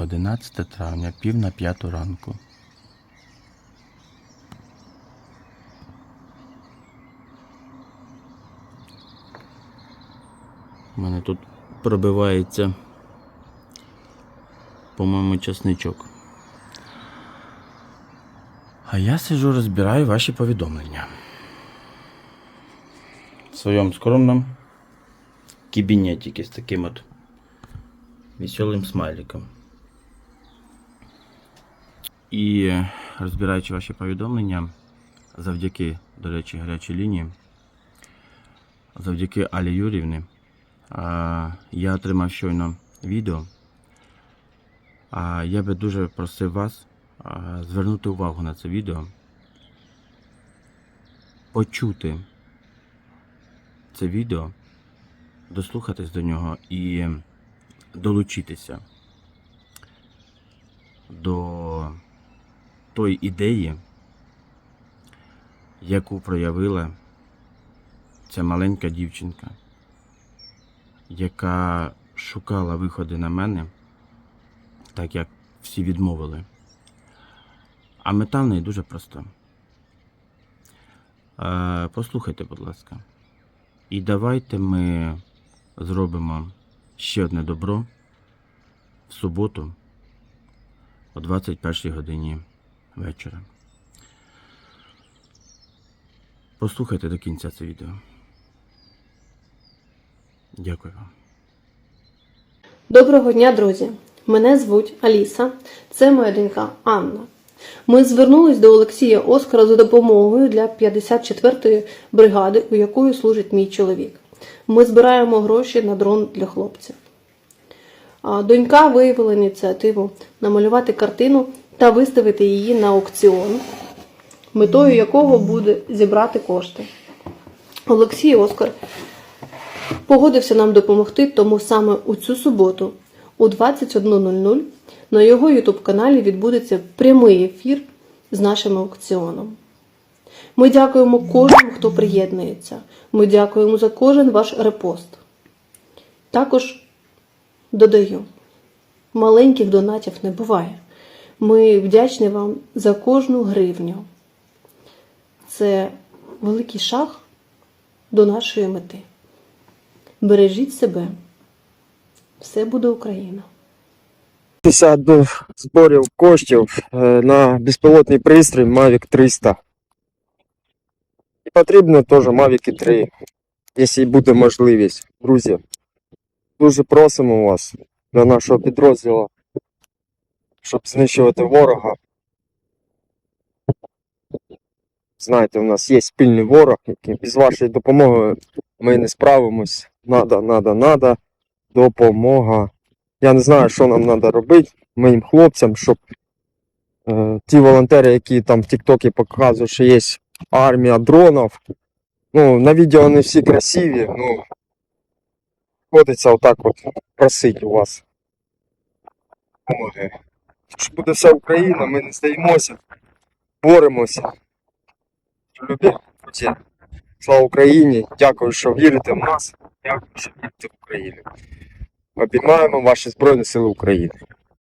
11 травня, пів на п'яту ранку. У мене тут пробивається, по-моєму, часничок. А я сижу, розбираю ваші повідомлення. В своєму скромному кабінетике з таким от веселим смайликом. І розбираючи ваші повідомлення, завдяки, до речі, гарячій лінії, завдяки Алі Юрівні, я отримав щойно відео. Я би дуже просив вас звернути увагу на це відео, почути це відео, дослухатись до нього і долучитися до тої ідеї, яку проявила ця маленька дівчинка, яка шукала виходи на мене, так як всі відмовили. А мета неї дуже проста. Е, Послухайте, будь ласка. І давайте ми зробимо ще одне добро в суботу о 21 годині вечора. Послухайте до кінця це відео. Дякую вам. Доброго дня, друзі! Мене звуть Аліса, це моя донька Анна. Ми звернулись до Олексія Оскара за допомогою для 54-ї бригади, у якої служить мій чоловік. Ми збираємо гроші на дрон для хлопців. Донька виявила ініціативу намалювати картину та виставити її на аукціон, метою якого буде зібрати кошти. Олексій Оскар погодився нам допомогти, тому саме у цю суботу у 21.00 на його ютуб каналі відбудеться прямий ефір з нашим аукціоном. Ми дякуємо кожному, хто приєднується. Ми дякуємо за кожен ваш репост. Також додаю, маленьких донатів не буває. Ми вдячні вам за кожну гривню. Це великий шаг до нашої мети. Бережіть себе. Все буде Україна. 50 до зборів коштів е, на безпілотний пристрій Mavic 300. І потрібно теж Mavic 3, якщо буде можливість. Друзі, дуже просимо вас до нашого підрозділу, щоб знищувати ворога. Знаєте, у нас є спільний ворог, який без вашої допомоги ми не справимось. Надо, надо, надо. Допомога. Я не знаю, що нам треба робити моїм хлопцям, щоб е, ті волонтери, які там в Тіктокі показують, що є армія дронів. Ну, на відео вони всі красиві, ну ходиться отак от просить у вас. допомоги. Що буде вся Україна, ми не здаємося, боремося. Любі, друзі, слава Україні! Дякую, що вірите в нас. Дякую, що вірите в Україну. Обіймаємо ваші Збройні Сили України.